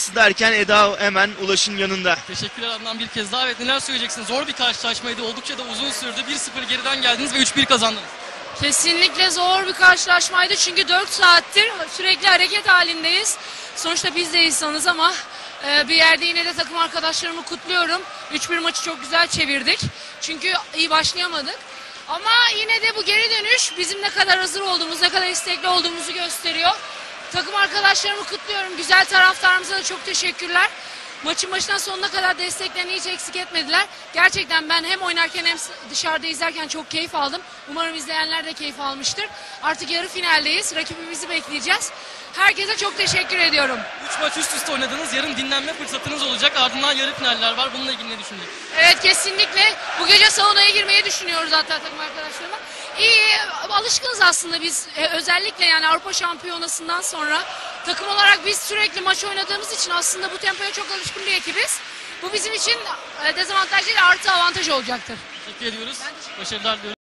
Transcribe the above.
Aslı derken Eda hemen Ulaş'ın yanında. Teşekkürler Adnan bir kez daha. Evet neler söyleyeceksin? Zor bir karşılaşmaydı. Oldukça da uzun sürdü. 1-0 geriden geldiniz ve 3-1 kazandınız. Kesinlikle zor bir karşılaşmaydı çünkü 4 saattir sürekli hareket halindeyiz. Sonuçta biz de insanız ama e, bir yerde yine de takım arkadaşlarımı kutluyorum. 3-1 maçı çok güzel çevirdik. Çünkü iyi başlayamadık. Ama yine de bu geri dönüş bizim ne kadar hazır olduğumuz, ne kadar istekli olduğumuzu gösteriyor. Takım arkadaşlarımı kutluyorum. Güzel taraftarımıza da çok teşekkürler. Maçın başından sonuna kadar desteklerini hiç eksik etmediler. Gerçekten ben hem oynarken hem dışarıda izlerken çok keyif aldım. Umarım izleyenler de keyif almıştır. Artık yarı finaldeyiz. Rakibimizi bekleyeceğiz. Herkese çok teşekkür ediyorum. 3 maç üst üste oynadınız. Yarın dinlenme fırsatınız olacak. Ardından yarı finaller var. Bununla ilgili ne düşünüyorsun? Evet kesinlikle. Bu gece saunaya girmeyi düşünüyoruz hatta takım arkadaşlarıma. İyi, alışkınız aslında biz e, özellikle yani Avrupa Şampiyonası'ndan sonra takım olarak biz sürekli maç oynadığımız için aslında bu tempoya çok alışkın bir ekibiz. Bu bizim için e, dezavantaj değil artı avantaj olacaktır. Teşekkür ediyoruz. Başarılar diliyoruz.